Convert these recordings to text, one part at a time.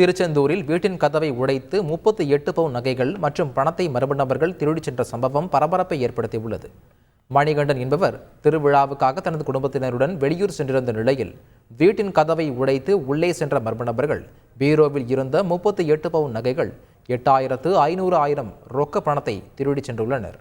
திருச்செந்தூரில் வீட்டின் கதவை உடைத்து முப்பத்தி எட்டு பவுன் நகைகள் மற்றும் பணத்தை மர்ம நபர்கள் திருடிச் சென்ற சம்பவம் பரபரப்பை ஏற்படுத்தியுள்ளது. மணிகண்டன் என்பவர் திருவிழாவுக்காக தனது குடும்பத்தினருடன் வெளியூர் சென்றிருந்த நிலையில் வீட்டின் கதவை உடைத்து உள்ளே சென்ற மர்ம நபர்கள் பீரோவில் இருந்த முப்பத்தி எட்டு பவுன் நகைகள் எட்டாயிரத்து ஐநூறு ஆயிரம் ரொக்க பணத்தை திருடிச் சென்றுள்ளனர்.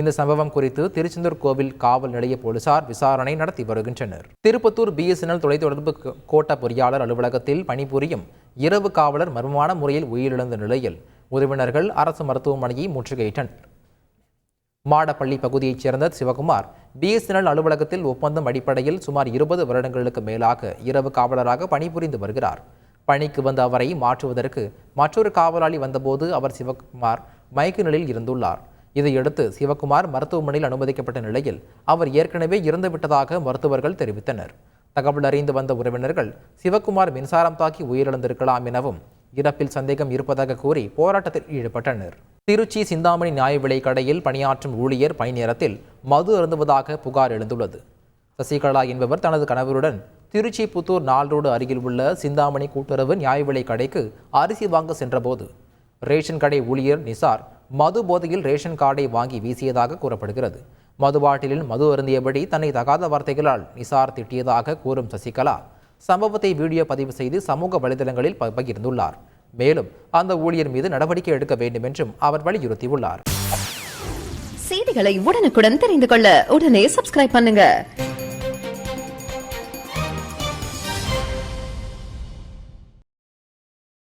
இந்த சம்பவம் குறித்து திருச்செந்தூர் கோவில் காவல் நிலைய போலீசார் விசாரணை நடத்தி வருகின்றனர். திருப்பத்தூர் பிஎஸ்என்எல் தொலைத்தொடர்பு கோட்ட பொறியாளர் அலுவலகத்தில் பணிபுரியும் இரவு காவலர் மர்மமான முறையில் உயிரிழந்த நிலையில் உறவினர்கள் அரசு மருத்துவமனையை முற்றுகையிட்டனர். மாடப்பள்ளி பகுதியைச் சேர்ந்த சிவகுமார் பிஎஸ்என்எல் அலுவலகத்தில் ஒப்பந்தம் அடிப்படையில் சுமார் இருபது வருடங்களுக்கு மேலாக இரவு காவலராக பணிபுரிந்து வருகிறார். பணிக்கு வந்த அவரை மாற்றுவதற்கு மற்றொரு காவலாளி வந்தபோது அவர் சிவகுமார் மயக்க நிலையில் இருந்துள்ளார். இதையடுத்து சிவகுமார் மருத்துவமனையில் அனுமதிக்கப்பட்ட நிலையில் அவர் ஏற்கனவே இறந்துவிட்டதாக மருத்துவர்கள் தெரிவித்தனர். தகவல் அறிந்து வந்த உறவினர்கள் சிவகுமார் மின்சாரம் தாக்கி உயிரிழந்திருக்கலாம் எனவும் இறப்பில் சந்தேகம் இருப்பதாக கூறி போராட்டத்தில் ஈடுபட்டனர். திருச்சி சிந்தாமணி நியாய விலை கடையில் பணியாற்றும் ஊழியர் பணி நேரத்தில் மது அருந்துவதாக புகார் எழுந்துள்ளது. சசிகலா என்பவர் தனது கணவருடன் திருச்சி புத்தூர் நாள் ரோடு அருகில் உள்ள சிந்தாமணி கூட்டுறவு நியாய விலை கடைக்கு அரிசி வாங்க சென்றபோது ரேஷன் கடை ஊழியர் நிசார் மது போதையில் ரேஷன் கார்டை வாங்கி வீசியதாக கூறப்படுகிறது. மது பாட்டிலில் மது அருந்தியபடி தன்னை தகாத வார்த்தைகளால் நிசார் திட்டியதாக கூறும் சசிகலா சம்பவத்தை வீடியோ பதிவு செய்து சமூக வலைதளங்களில் ப- பகிர்ந்துள்ளார். மேலும் அந்த ஊழியர் மீது நடவடிக்கை எடுக்க வேண்டும் என்றும் அவர் வலியுறுத்தியுள்ளார். செய்திகளை உடனுக்குடன் தெரிந்து கொள்ள உடனே சப்ஸ்கிரைப் பண்ணுங்க.